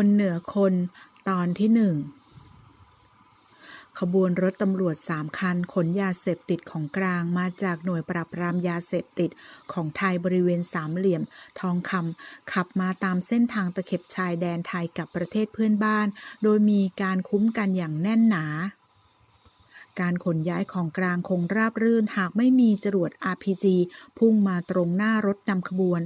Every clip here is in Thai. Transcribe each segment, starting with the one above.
คนเหนือคนตอนที่หนึ่งขบวนรถตำรวจสามคันขนยาเสพติดของกลางมาจากหน่วยปราบปรามยาเสพติดของไทยบริเวณสามเหลี่ยม ทองคำขับมาตามเส้นทางตะเข็บชายแดนไทยกับประเทศเพื่อนบ้าน โดยมีการคุ้มกันอย่างแน่นหนา การขนย้ายของกลางคงราบรื่นหากไม่มีจรวด RPG พุ่งมาตรงหน้ารถนำขบวน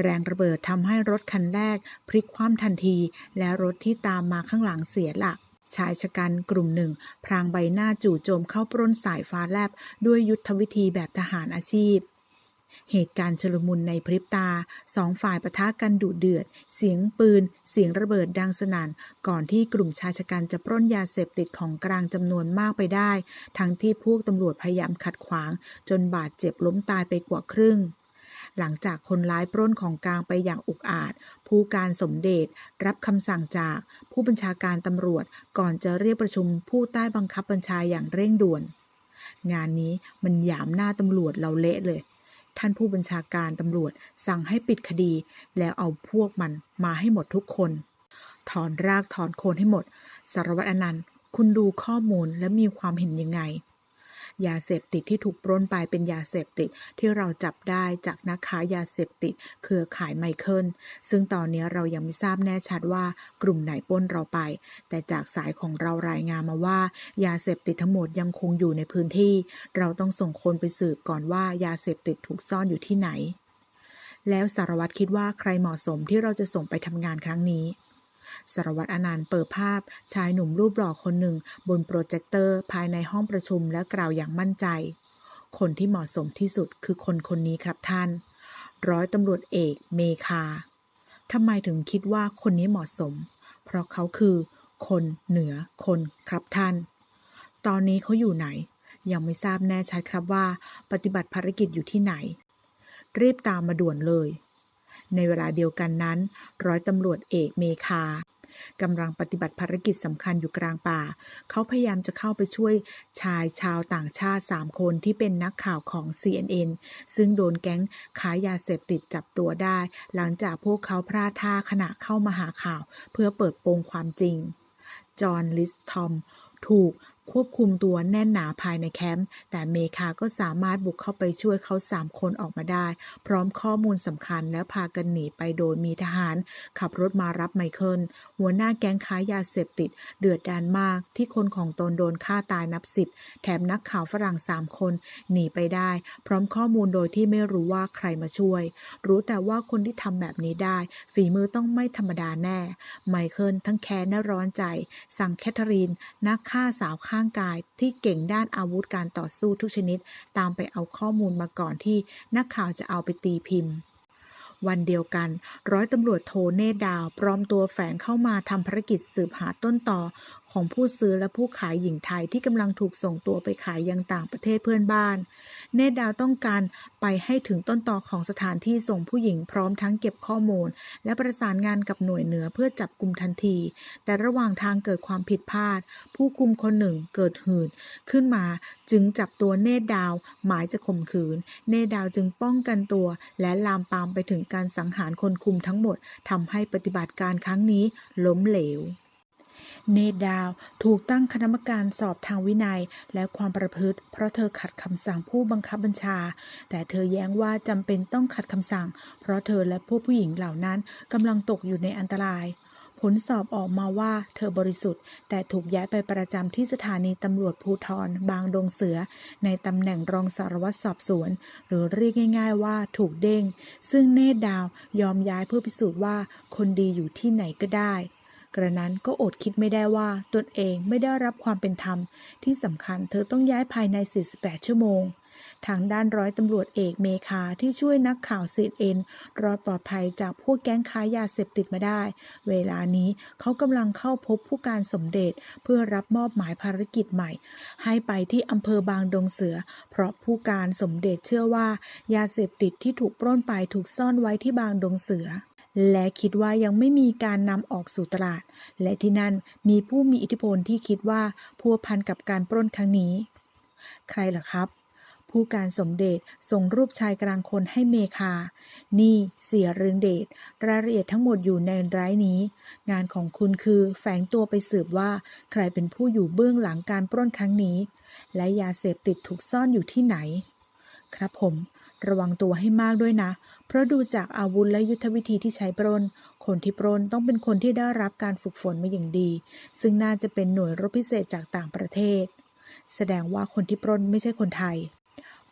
แรงระเบิดทำให้รถคันแรกพลิกคว่ำทันที และรถที่ตามมาข้างหลังเสียหลักชายชะกันกลุ่มหนึ่ง พรางใบหน้าจู่โจมเข้าปล้นสายฟ้าแลบ ด้วยยุทธวิธีแบบทหารอาชีพ เหตุการณ์ชลมุนในพริบตา สองฝ่ายปะทะกันดุเดือด เสียงปืน เสียงระเบิดดังสนั่น ก่อนที่กลุ่มชายชะกันจะปล้นยาเสพติดของกลางจำนวนมากไปได้ ทั้งที่พวกตำรวจพยายามขัดขวาง จนบาดเจ็บล้มตายไปกว่าครึ่ง หลังจากคนร้ายปล้นของกลางไปอย่างอุกอาจ ผู้การสมเด็จรับคำสั่งจากผู้บัญชาการตำรวจก่อนจะเรียกประชุมผู้ใต้บังคับบัญชาอย่างเร่งด่วน งานนี้มันหยามหน้าตำรวจเราเละเลย ท่านผู้บัญชาการตำรวจสั่งให้ปิดคดี แล้วเอาพวกมันมาให้หมดทุกคน ถอนรากถอนโคนให้หมด สารวัตรอนันต์ คุณดูข้อมูลและมีความเห็นยังไง ยาเสพติดที่ถูกปล้นไปเป็นยาเสพติดที่เราจับได้จากนักค้ายาเสพติดเครือข่ายไมเคิลซึ่งตอนนี้เรายังไม่ทราบแน่ชัดว่ากลุ่มไหนปล้นเราไป แต่จากสายของเรารายงานมาว่า ยาเสพติดทั้งหมดยังคงอยู่ในพื้นที่ เราต้องส่งคนไปสืบก่อนว่ายาเสพติดถูกซ่อนอยู่ที่ไหน แล้วสารวัตรคิดว่าใครเหมาะสมที่เราจะส่งไปทำงานครั้งนี้ สารวัตรอนันต์เปิดภาพชายหนุ่มรูปหล่อคนหนึ่ง บนโปรเจคเตอร์ภายในห้องประชุมและกล่าวอย่างมั่นใจ คนที่เหมาะสมที่สุดคือคนคนนี้ครับท่าน ร้อยตำรวจเอกเมคาทำไมถึงคิดว่าคนนี้เหมาะสม เพราะเขาคือ คนเหนือคนครับท่าน ตอนนี้เขาอยู่ไหน ยังไม่ทราบแน่ชัดครับว่า ปฏิบัติภารกิจอยู่ที่ไหน รีบตามมาด่วนเลย ในเวลาเดียวกันนั้น ร้อยตำรวจเอกเมคากำลังปฏิบัติภารกิจสำคัญอยู่กลางป่า เขาพยายามจะเข้าไปช่วยชายชาวต่างชาติ 3 คนที่เป็นนักข่าวของ CNN ซึ่งโดนแก๊งค้ายาเสพติดจับตัวได้ หลังจากพวกเขาพลาดท่าขณะเข้ามาหาข่าว เพื่อเปิดโปงความจริง จอห์น ลิสทอม ถูก ควบคุมตัวแน่นหนาภายในแคมป์ แต่เมคาก็สามารถบุกเข้าไปช่วยเขาสามคนออกมาได้ พร้อมข้อมูลสำคัญแล้วพากันหนีไปโดยมีทหาร ขับรถมารับไมเคิล หัวหน้าแก๊งค้ายาเสพติด เดือดดานมากที่คนของตนโดนฆ่าตายนับสิบ แถมนักข่าวฝรั่งสามคน หนีไปได้ พร้อมข้อมูลโดยที่ไม่รู้ว่าใครมาช่วย รู้แต่ว่าคนที่ทำแบบนี้ได้ ฝีมือต้องไม่ธรรมดาแน่ ไมเคิลทั้งแค้นและร้อนใจ สั่งแคทเธอรีนนักฆ่าสาวข้างกายที่เก่งด้านอาวุธการต่อสู้ทุกชนิด ตามไปเอาข้อมูลมาก่อนที่นักข่าวจะเอาไปตีพิมพ์วันเดียวกัน ร้อยตำรวจโทเนดาว ปลอมตัวแฝงเข้ามาทำภารกิจสืบหาต้นต่อ ของผู้ซื้อและผู้ขายหญิงไทยที่กำลังถูกส่งตัวไปขายยังต่างประเทศเพื่อนบ้าน เนตดาวต้องการไปให้ถึงต้นต่อของสถานที่ส่งผู้หญิงพร้อมทั้งเก็บข้อมูล และประสานงานกับหน่วยเหนือเพื่อจับกลุ่มทันที แต่ระหว่างทางเกิดความผิดพลาด ผู้คุมคนหนึ่งเกิดหืนขึ้นมาจึงจับตัวเนตดาวหมายจะข่มขืน เนตดาวจึงป้องกันตัว และลามปามไปถึงการสังหารคนคุมทั้งหมดทำให้ปฏิบัติการครั้งนี้ล้มเหลว เนดาวถูกตั้งคณะกรรมการสอบทางวินัยและความประพฤติ เพราะเธอขัดคำสั่งผู้บังคับบัญชา แต่เธอแย้งว่าจำเป็นต้องขัดคำสั่ง เพราะเธอและพวกผู้หญิงเหล่านั้นกำลังตกอยู่ในอันตราย ผลสอบออกมาว่าเธอบริสุทธิ์ แต่ถูกย้ายไปประจำที่สถานีตำรวจภูทรบางดงเสือ ในตำแหน่งรองสารวัตรสอบสวน หรือเรียกง่าย ๆ ว่าถูกเด้ง ซึ่งเนตดาวยอมย้ายเพื่อพิสูจน์ว่าคนดีอยู่ที่ไหนก็ได้ กระนั้นก็อดคิดไม่ได้ว่าตนเองไม่ได้รับความเป็นธรรม ที่สำคัญเธอต้องย้ายภายใน 48 ชั่วโมง ทางด้านร้อยตำรวจเอกเมคาที่ช่วยนักข่าวซีเอ็นรอดปลอดภัยจากพวกแก๊งค้ายาเสพติดมาได้ เวลานี้เขากำลังเข้าพบผู้การสมเด็จ เพื่อรับมอบหมายภารกิจใหม่ ให้ไปที่อำเภอบางดงเสือ เพราะผู้การสมเด็จเชื่อว่า ยาเสพติดที่ถูกปล้นไปถูกซ่อนไว้ที่บางดงเสือ และคิดว่ายังไม่มีการนำออกสู่ตลาด และที่นั่นมีผู้มีอิทธิพลที่คิดว่าพัวพันกับการปล้นครั้งนี้ ใครล่ะครับ ผู้การสมเด็จส่งรูปชายกลางคนให้เมคา นี่เสียเรืองเดชรายละเอียดทั้งหมดอยู่ในไดรฟ์นี้ งานของคุณคือแฝงตัวไปสืบว่าใครเป็นผู้อยู่เบื้องหลังการปล้นครั้งนี้ และยาเสพติดถูกซ่อนอยู่ที่ไหน ครับผม ระวังตัวให้มากด้วยนะ เพราะดูจากอาวุธและยุทธวิธีที่ใช้ปล้น คนที่ปล้นต้องเป็นคนที่ได้รับการฝึกฝนมาอย่างดี ซึ่งน่าจะเป็นหน่วยรบพิเศษจากต่างประเทศ แสดงว่าคนที่ปล้นไม่ใช่คนไทย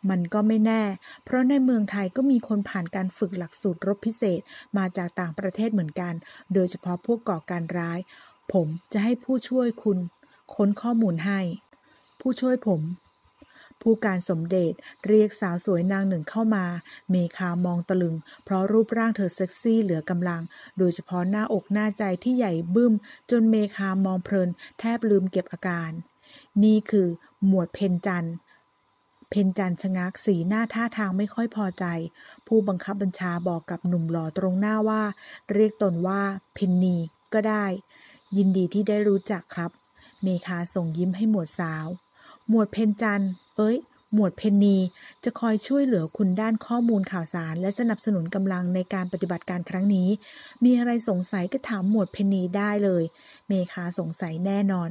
มันก็ไม่แน่ เพราะในเมืองไทยก็มีคนผ่านการฝึกหลักสูตรรบพิเศษมาจากต่างประเทศเหมือนกัน โดยเฉพาะพวกก่อการร้าย ผมจะให้ผู้ช่วยคุณ ค้นข้อมูลให้ ผู้ช่วยผม ผู้การสมเด็จเรียกสาวสวยนางหนึ่งเข้ามา เมคามองตะลึง เพราะรูปร่างเธอเซ็กซี่เหลือกำลัง โดยเฉพาะหน้าอกหน้าใจที่ใหญ่บึ้ม จนเมคามองเพลิน แทบลืมเก็บอาการ นี่คือหมวดเพนจันเพนจันชะงักสีหน้าท่าทางไม่ค่อยพอใจ ผู้บังคับบัญชาบอกกับหนุ่มหล่อตรงหน้าว่า เรียกตนว่าเพนนีก็ได้ ยินดีที่ได้รู้จักครับ เมคาส่งยิ้มให้หมวดสาว หมวดเพนจัน เอ้ย หมวดเพนนี จะคอยช่วยเหลือคุณด้านข้อมูลข่าวสาร และสนับสนุนกำลังในการปฏิบัติการครั้งนี้ มีอะไรสงสัยก็ถามหมวดเพนนีได้เลย เมคาสงสัยแน่นอน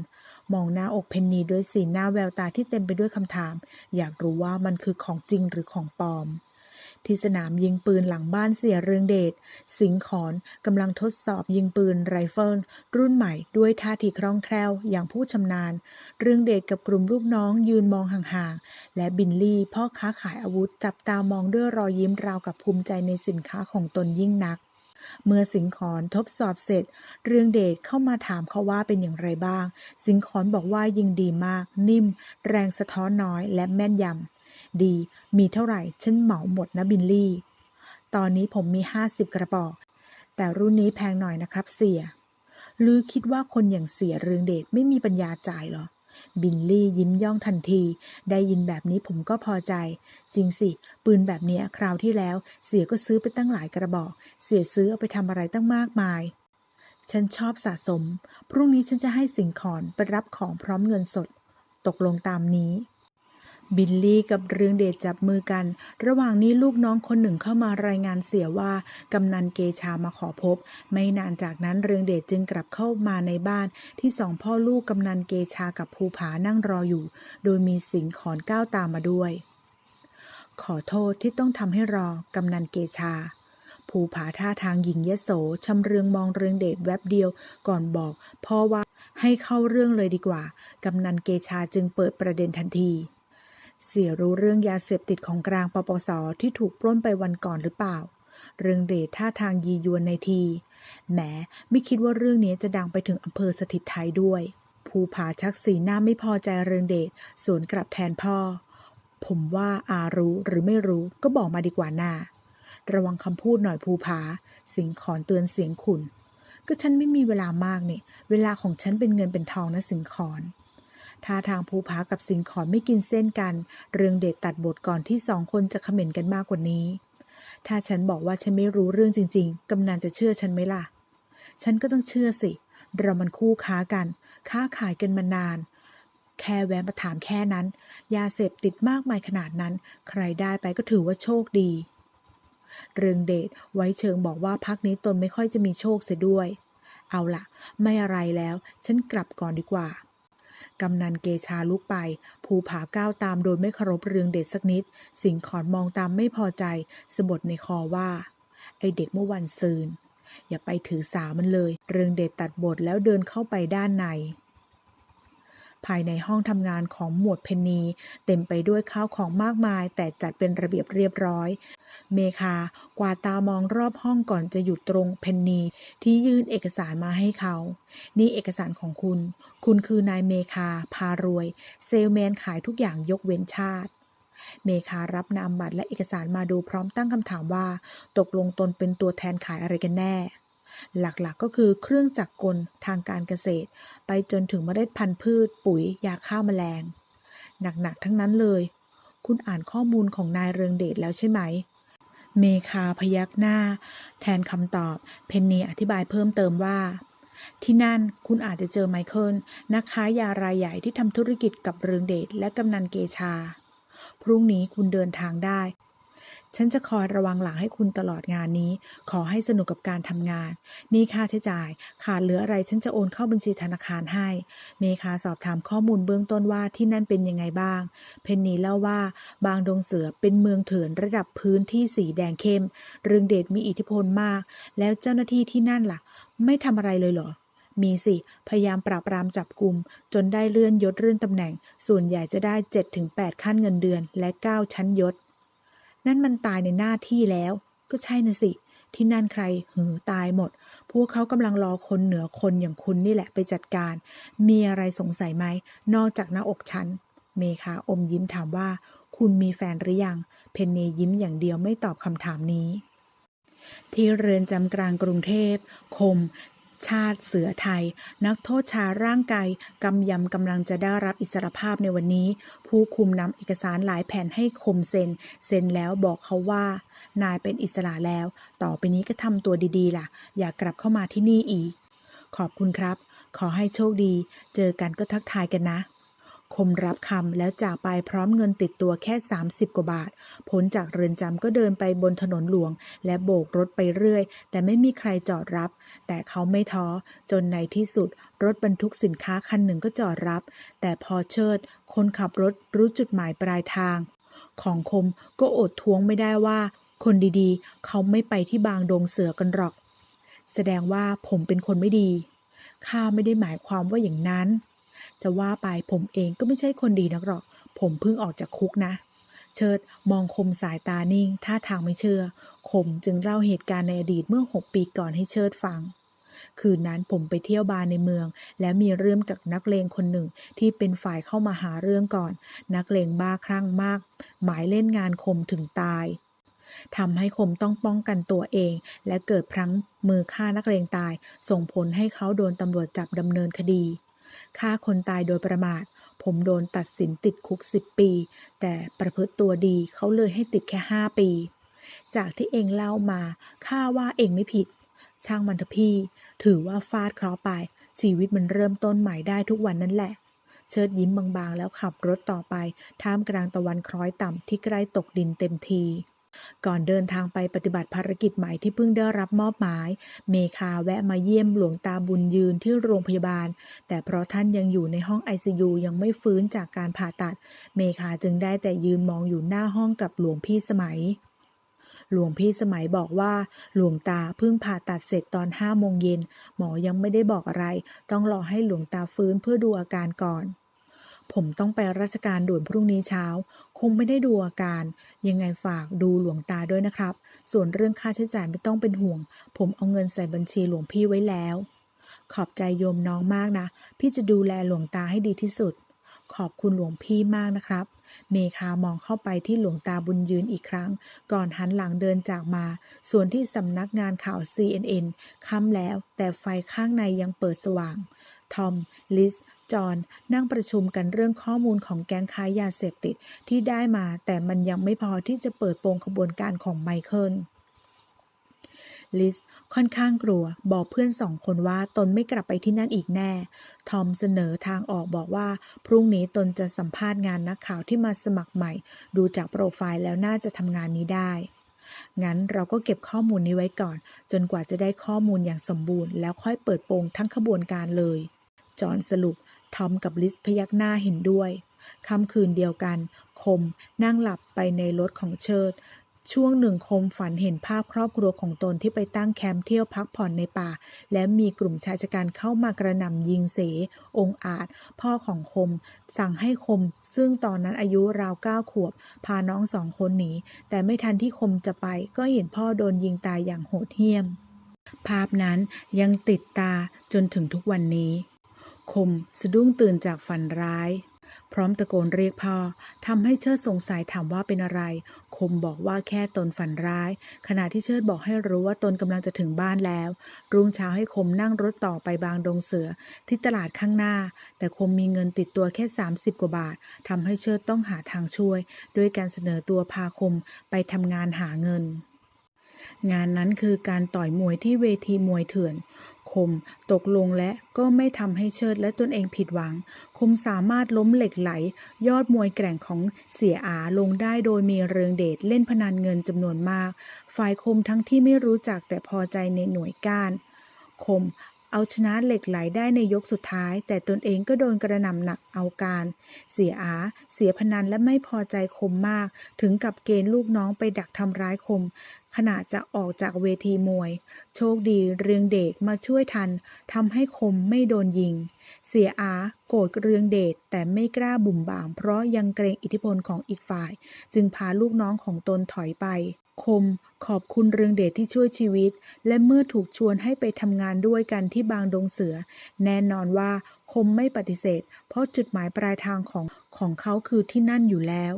มองหน้าอกเพนนีด้วยสีหน้าแววตาที่เต็มไปด้วยคำถาม อยากรู้ว่ามันคือของจริงหรือของปลอม ที่สนามยิงปืนหลังบ้านเสียเรืองเดช สิงห์ขอนกำลังทดสอบยิงปืนไรเฟิลรุ่นใหม่ด้วยท่าทีคล่องแคล่วอย่างผู้ชำนาญ เรืองเดชกับกลุ่มลูกน้องยืนมองห่างๆ และบินลี่พ่อค้าขายอาวุธจับตามองด้วยรอยยิ้มราวกับภูมิใจในสินค้าของตนยิ่งนักเมื่อสิงขอนทดสอบเสร็จ เรืองเดชเข้ามาถามเขาว่าเป็นอย่างไรบ้าง สิงขอนบอกว่ายิงดีมาก นิ่ม แรงสะท้อนน้อยและแม่นยำ ดี มีเท่าไหร่ ฉันเหมาหมดนะบิลลี่ ตอนนี้ผมมีห้าสิบกระบอก แต่รุ่นนี้แพงหน่อยนะครับเสียหรือคิดว่าคนอย่างเสียเรืองเดชไม่มีปัญญาจ่ายเหรอ บิลลี่ยิ้มย่องทันที ได้ยินแบบนี้ผมก็พอใจ จริงสิ ปืนแบบเนี้ยคราวที่แล้ว เสียก็ซื้อไปตั้งหลายกระบอก เสียซื้อเอาไปทำอะไรตั้งมากมาย ฉันชอบสะสม พรุ่งนี้ฉันจะให้สิงขอนไปรับของพร้อมเงินสด ตกลงตามนี้ บิลลี่กับเรืองเดชจับมือกัน ระหว่างนี้ลูกน้องคนหนึ่งเข้ามารายงานเสียว่า กำนันเกชามาขอพบ ไม่นานจากนั้นเรืองเดชจึงกลับเข้ามาในบ้าน ที่สองพ่อลูกกำนันเกชากับภูผานั่งรออยู่ โดยมีสิงขอนก้าวตามมาด้วย ขอโทษที่ต้องทำให้รอกำนันเกชา ภูผาท่าทางหญิงยโสชำเรืองมองเรืองเดชแวบเดียว ก่อนบอกพ่อว่าให้เข้าเรื่องเลยดีกว่า กำนันเกชาจึงเปิดประเด็นทันที เสียรู้เรื่องยาเสพติดของกลางปปสที่ถูกปล้นไปวันก่อนหรือเปล่า เรืองเดชท่าทางยียวนในที แหมไม่คิดว่าเรื่องนี้จะดังไปถึงอำเภอสถิตไทยด้วย ภูผาชักสีหน้าไม่พอใจเรืองเดชสวนกลับแทนพ่อ ผมว่าอารู้หรือไม่รู้ก็บอกมาดีกว่านา ระวังคำพูดหน่อยภูผา สิงขอนเตือนเสียงขุนก็ฉันไม่มีเวลามากเนี่ย เวลาของฉันเป็นเงินเป็นทองนะสิงขอน ท่าทางภูผากับสิงขอนไม่กินเส้นกัน เรืองเดชตัดบทก่อนที่สองคนจะเขม่นกันมากกว่านี้ ถ้าฉันบอกว่าฉันไม่รู้เรื่องจริง ๆ กำนันจะเชื่อฉันไหมล่ะ ฉันก็ต้องเชื่อสิ เรามันคู่ค้ากัน ค้าขายกันมานาน แค่แวะมาถามแค่นั้น ยาเสพติดมากมายขนาดนั้น ใครได้ไปก็ถือว่าโชคดี เรืองเดชไว้เชิงบอกว่าพักนี้ตนไม่ค่อยจะมีโชคเสียด้วย เอาล่ะไม่อะไรแล้ว ฉันกลับก่อนดีกว่า กำนันเกชาลุกไป ภูผาก้าวตามโดยไม่เคารพเรืองเดชสักนิด สิงขอนมองตามไม่พอใจ สบดในคอว่า ไอเด็กเมื่อวันซืน อย่าไปถือสามันเลย เรืองเดชตัดบทแล้วเดินเข้าไปด้านใน ภายในห้องทำงานของหมวดเพนนี เต็มไปด้วยข้าวของมากมาย แต่จัดเป็นระเบียบเรียบร้อย เมคากวาดตามองรอบห้องก่อนจะหยุดตรงเพนนีที่ยื่นเอกสารมาให้เขา นี่เอกสารของคุณ คุณคือนายเมคา พารวย เซลแมนขายทุกอย่างยกเว้นชาติเมคารับนามบัตรและเอกสารมาดูพร้อมตั้งคำถามว่า ตกลงตนเป็นตัวแทนขายอะไรกันแน่ หลักๆก็คือเครื่องจักรกลทางการเกษตร ไปจนถึงเมล็ดพันธุ์พืช ปุ๋ย ยาฆ่าแมลง หนักๆทั้งนั้นเลย คุณอ่านข้อมูลของนายเรืองเดชแล้วใช่ไหม เมคาพยักหน้า แทนคำตอบ เพนนีอธิบายเพิ่มเติมว่า ที่นั่นคุณอาจจะเจอไมเคิลนักค้ายารายใหญ่ที่ทำธุรกิจกับเรืองเดชและกำนันเกชา พรุ่งนี้คุณเดินทางได้ ฉันจะคอยระวังหลังให้คุณตลอดงานนี้ ขอให้สนุกกับการทำงาน นี่ค่าใช้จ่าย ขาดเหลืออะไรฉันจะโอนเข้าบัญชีธนาคารให้ เมคาสอบถามข้อมูลเบื้องต้นว่าที่นั่นเป็นยังไงบ้าง เพนนีเล่าว่า บางดงเสือเป็นเมืองเถื่อนระดับพื้นที่สีแดงเข้ม เรืองเดชมีอิทธิพลมาก แล้วเจ้าหน้าที่ที่นั่นล่ะ ไม่ทำอะไรเลยเหรอมีสิ พยายามปราบปรามจับกลุ่ม จนได้เลื่อนยศเลื่อนตำแหน่ง ส่วนใหญ่จะได้ 7-8 ขั้นเงินเดือนและ 9 ชั้นยศ นั่นมันตายในหน้าที่แล้ว ก็ใช่น่ะสิ ที่นั่นใครหือตายหมด พวกเขากำลังรอคนเหนือคนอย่างคุณนี่แหละไปจัดการ มีอะไรสงสัยไหม นอกจากหน้าอกฉัน เมคาอมยิ้มถามว่า คุณมีแฟนหรือยัง เพนเนยิ้มอย่างเดียวไม่ตอบคำถามนี้ที่เรือนจำกลางกรุงเทพ คม ชาติเสือไทย นักโทษชาร่างกายกำยำกำลังจะได้รับอิสรภาพในวันนี้ ผู้คุมนำเอกสารหลายแผ่นให้คมเซ็น เซ็นแล้วบอกเขาว่า นายเป็นอิสระแล้ว ต่อไปนี้ก็ทำตัวดีๆ ล่ะ อย่ากลับเข้ามาที่นี่อีก ขอบคุณครับ ขอให้โชคดี เจอกันก็ทักทายกันนะ คมรับคำแล้วจากไปพร้อมเงินติดตัวแค่ 30 กว่าบาทพ้นจากเรือนจำก็เดินไปบนถนนหลวง และโบกรถไปเรื่อย แต่ไม่มีใครจอดรับ แต่เขาไม่ท้อ จนในที่สุด รถบรรทุกสินค้าคันหนึ่งก็จอดรับ แต่พอเชิด คนขับรถรู้จุดหมายปลายทาง ของคมก็อดท้วงไม่ได้ว่า คนดีๆ เขาไม่ไปที่บางดงเสือกันหรอก แสดงว่าผมเป็นคนไม่ดีข้าไม่ได้หมายความว่าอย่างนั้น จะว่าไปผมเองก็ไม่ใช่คนดีนักหรอก ผมเพิ่งออกจากคุกนะ เชิดมองคมสายตานิ่ง ท่าทางไม่เชื่อ คมจึงเล่าเหตุการณ์ในอดีตเมื่อหกปีก่อนให้เชิดฟัง คืนนั้นผมไปเที่ยวบาร์ในเมือง และมีเรื่องกับนักเลงคนหนึ่งที่เป็นฝ่ายเข้ามาหาเรื่องก่อน นักเลงบ้าคลั่งมาก หมายเล่นงานคมถึงตายทำให้คมต้องป้องกันตัวเอง และเกิดพลั้งมือฆ่านักเลงตาย ส่งผลให้เขาโดนตำรวจจับดำเนินคดี ฆ่าคนตายโดยประมาท ผมโดนตัดสินติดคุกสิบปี แต่ประพฤติตัวดีเขาเลยให้ติดแค่ห้าปี จากที่เองเล่ามาข้าว่าเองไม่ผิด ช่างมันเถอะพี่ ถือว่าฟาดเคราะห์ไป ชีวิตมันเริ่มต้นใหม่ได้ทุกวันนั่นแหละ เชิดยิ้มบางๆ แล้วขับรถต่อไป ท่ามกลางตะวันคล้อยต่ำที่ใกล้ตกดินเต็มที ก่อนเดินทางไปปฏิบัติภารกิจใหม่ที่เพิ่งได้รับมอบหมาย เมคาแวะมาเยี่ยมหลวงตาบุญยืนที่โรงพยาบาล แต่เพราะท่านยังอยู่ในห้อง ICU ยังไม่ฟื้นจากการผ่าตัด เมคาจึงได้แต่ยืนมองอยู่หน้าห้องกับหลวงพี่สมัยหลวงพี่สมัยบอกว่า หลวงตาเพิ่งผ่าตัดเสร็จตอนห้าโมงเย็น หมอยังไม่ได้บอกอะไร ต้องรอให้หลวงตาฟื้นเพื่อดูอาการก่อน ผมต้องไปราชการด่วนพรุ่งนี้เช้า คงไม่ได้ดูอาการ ยังไงฝากดูหลวงตาด้วยนะครับ ส่วนเรื่องค่าใช้จ่ายไม่ต้องเป็นห่วง ผมเอาเงินใส่บัญชีหลวงพี่ไว้แล้ว ขอบใจโยมน้องมากนะ พี่จะดูแลหลวงตาให้ดีที่สุด ขอบคุณหลวงพี่มากนะครับ เมคามองเข้าไปที่หลวงตาบุญยืนอีกครั้ง ก่อนหันหลังเดินจากมา ส่วนที่สำนักงานข่าว CNN ค่ำแล้ว แต่ไฟข้างในยังเปิดสว่าง ทอม ลิส จอนนั่งประชุมกันเรื่องข้อมูลของแก๊งค้ายาเสพติดที่ได้มา แต่มันยังไม่พอที่จะเปิดโปงขบวนการของไมเคิลลิสค่อนข้างกลัว บอกเพื่อนสองคนว่าตนไม่กลับไปที่นั่นอีกแน่ ทอมเสนอทางออกบอกว่า พรุ่งนี้ตนจะสัมภาษณ์งานนักข่าวที่มาสมัครใหม่ ดูจากโปรไฟล์แล้วน่าจะทำงานนี้ได้ งั้นเราก็เก็บข้อมูลนี้ไว้ก่อน จนกว่าจะได้ข้อมูลอย่างสมบูรณ์ แล้วค่อยเปิดโปงทั้งขบวนการเลย จอนสรุป ทอมกับลิสพยักหน้าเห็นด้วยค่ำคืนเดียวกัน คมนั่งหลับไปในรถของเชิด ช่วงหนึ่งคมฝันเห็นภาพครอบครัวของตนที่ไปตั้งแคมป์เที่ยวพักผ่อนในป่า และมีกลุ่มชายชะกันเข้ามากระหน่ำยิงเส องอาจ พ่อของคม สั่งให้คม ซึ่งตอนนั้นอายุราวเก้าขวบ พาน้องสองคนหนี แต่ไม่ทันที่คมจะไป ก็เห็นพ่อโดนยิงตายอย่างโหดเหี้ยม ภาพนั้นยังติดตาจนถึงทุกวันนี้ คมสะดุ้งตื่นจากฝันร้าย พร้อมตะโกนเรียกพ่อทำให้เชิดสงสัยถามว่าเป็นอะไร คมบอกว่าแค่ตนฝันร้าย ขณะที่เชิดบอกให้รู้ว่าตนกำลังจะถึงบ้านแล้ว รุ่งเช้าให้คมนั่งรถต่อไปบางดงเสือที่ตลาดข้างหน้า แต่คมมีเงินติดตัวแค่ 30 กว่าบาททำให้เชิดต้องหาทางช่วย ด้วยการเสนอตัวพาคมไปทำงานหาเงิน งานนั้นคือการต่อยมวยที่เวทีมวยเถื่อน คมตกลงและก็ไม่ทำให้เชิดและตนเองผิดหวัง คมสามารถล้มเหล็กไหล ยอดมวยแกร่งของเสียอาลงได้โดยมีเรืองเดชเล่นพนันเงินจำนวนมาก ฝ่ายคมทั้งที่ไม่รู้จักแต่พอใจในหน่วยก้านคม เอาชนะเหล็กไหลได้ในยกสุดท้าย แต่ตนเองก็โดนกระหน่ำหนักเอาการ เสียอา เสียพนันและไม่พอใจคมมาก ถึงกับเกณฑ์ลูกน้องไปดักทำร้ายคม ขณะจะออกจากเวทีมวย โชคดีเรืองเดชมาช่วยทันทำให้คมไม่โดนยิง เสียอาโกรธเรืองเดชแต่ไม่กล้าบุ่มบาม เพราะยังเกรงอิทธิพลของอีกฝ่าย จึงพาลูกน้องของตนถอยไป คม ขอบคุณเรืองเดชที่ช่วยชีวิต และเมื่อถูกชวนให้ไปทำงานด้วยกันที่บางดงเสือ แน่นอนว่าคมไม่ปฏิเสธ เพราะจุดหมายปลายทางของของเขาคือที่นั่นอยู่แล้ว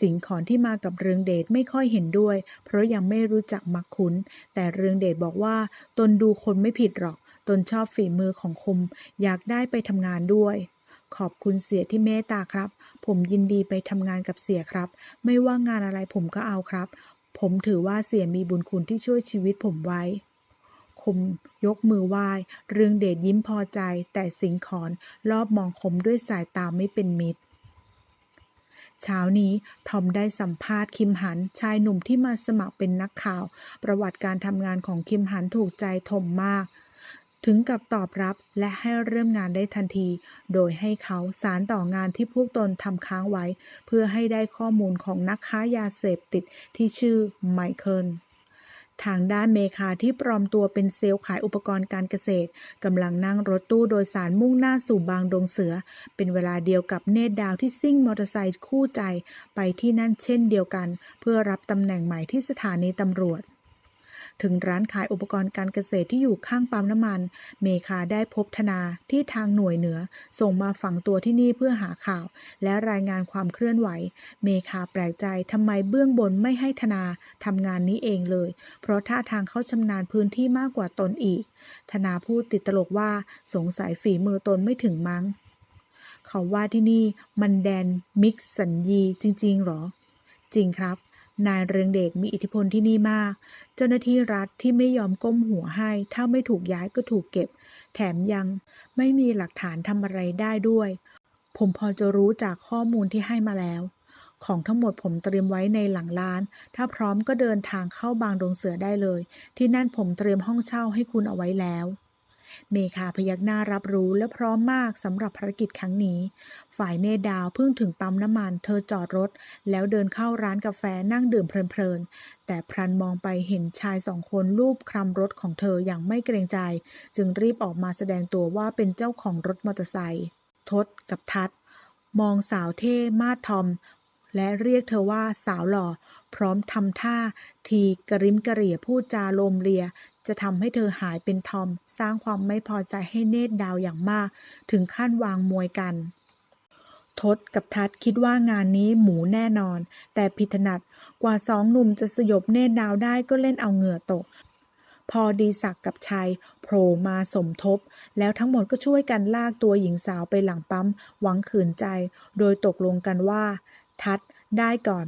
สิงขอนที่มากับเรืองเดชไม่ค่อยเห็นด้วย เพราะยังไม่รู้จักมักคุ้น แต่เรืองเดชบอกว่า ตนดูคนไม่ผิดหรอก ตนชอบฝีมือของคม อยากได้ไปทำงานด้วยขอบคุณเสียที่เมตตาครับ ผมยินดีไปทำงานกับเสียครับ ไม่ว่างานอะไรผมก็เอาครับ ผมถือว่าเสียมีบุญคุณที่ช่วยชีวิตผมไว้ คมยกมือไหว้ เรืองเดชยิ้มพอใจ แต่สิงขอนรอบมองคมด้วยสายตาไม่เป็นมิตร เช้านี้ทอมได้สัมภาษณ์คิมหันชายหนุ่มที่มาสมัครเป็นนักข่าว ประวัติการทำงานของคิมหันถูกใจทอมมาก ถึงกับตอบรับและให้เริ่มงานได้ทันที โดยให้เขาสารต่องานที่พวกตนทำค้างไว้ เพื่อให้ได้ข้อมูลของนักค้ายาเสพติดที่ชื่อไมเคิลทางด้านเมคาที่ปลอมตัวเป็นเซลล์ขายอุปกรณ์การเกษตรกำลังนั่งรถตู้โดยสารมุ่งหน้าสู่บางดงเสือ เป็นเวลาเดียวกับเนตรดาวที่ซิ่งมอเตอร์ไซค์คู่ใจไปที่นั่นเช่นเดียวกัน เพื่อรับตำแหน่งใหม่ที่สถานีตำรวจ ถึงร้านขายอุปกรณ์การเกษตรที่อยู่ข้างปั๊มน้ำมัน เมคาได้พบธนาที่ทางหน่วยเหนือ ส่งมาฝังตัวที่นี่เพื่อหาข่าว และรายงานความเคลื่อนไหว เมคาแปลกใจทำไมเบื้องบนไม่ให้ธนาทำงานนี้เองเลย เพราะท่าทางเขาชำนาญพื้นที่มากกว่าตนอีก ธนาพูดติดตลกว่าสงสัยฝีมือตนไม่ถึงมั้ง เขาว่าที่นี่มันแดนมิกซ์สัญญีจริงๆหรอ จริงครับ นายเรืองเดชมีอิทธิพลที่นี่มาก เจ้าหน้าที่รัฐที่ไม่ยอมก้มหัวให้ ถ้าไม่ถูกย้ายก็ถูกเก็บ แถมยังไม่มีหลักฐานทำอะไรได้ด้วย ผมพอจะรู้จากข้อมูลที่ให้มาแล้ว ของทั้งหมดผมเตรียมไว้ในหลังร้าน ถ้าพร้อมก็เดินทางเข้าบางดงเสือได้เลย ที่นั่นผมเตรียมห้องเช่าให้คุณเอาไว้แล้ว เมคาพยักหน้ารับรู้และพร้อมมากสำหรับภารกิจครั้งนี้ ฝ่ายเนดาวเพิ่งถึงปั๊มน้ำมัน เธอจอดรถ แล้วเดินเข้าร้านกาแฟนั่งดื่มเพลินๆ แต่พลันมองไปเห็นชายสองคนรูปคลำรถของเธออย่างไม่เกรงใจ จึงรีบออกมาแสดงตัวว่าเป็นเจ้าของรถมอเตอร์ไซค์ทศกับทัดมองสาวเท่มาดทอม และเรียกเธอว่าสาวหล่อ พร้อมทำท่า ทีกระริมกระเหรี่ยพูดจาโลมเลีย จะทำให้เธอหายเป็นทอม สร้างความไม่พอใจให้เนตรดาวอย่างมาก ถึงขั้นวางมวยกัน ทศกับทัดคิดว่างานนี้หมูแน่นอน แต่ผิถนัดกว่าสองหนุ่มจะสยบเนตรดาวได้ก็เล่นเอาเหงื่อตก พอดีศักดับชัยโผล่มาสมทบ แล้วทั้งหมดก็ช่วยกันลากตัวหญิงสาวไปหลังปั๊มหวังขืนใจ โดยตกลงกันว่า ทัดได้ก่อน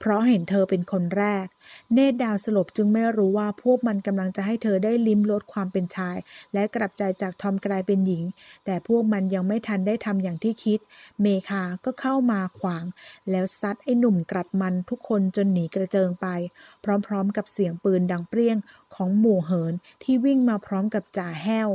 เพราะเห็นเธอเป็นคนแรก เนตรดาวสลบจึงไม่รู้ว่าพวกมันกำลังจะให้เธอได้ลิ้มรสความเป็นชาย และกลับใจจากทอมกลายเป็นหญิง แต่พวกมันยังไม่ทันได้ทำอย่างที่คิด เมคาก็เข้ามาขวาง แล้วซัดไอ้หนุ่มกรัดมันทุกคนจนหนีกระเจิงไป พร้อมๆกับเสียงปืนดังเปรี้ยงของหมู่เหินที่วิ่งมาพร้อมกับจ่าแห้ว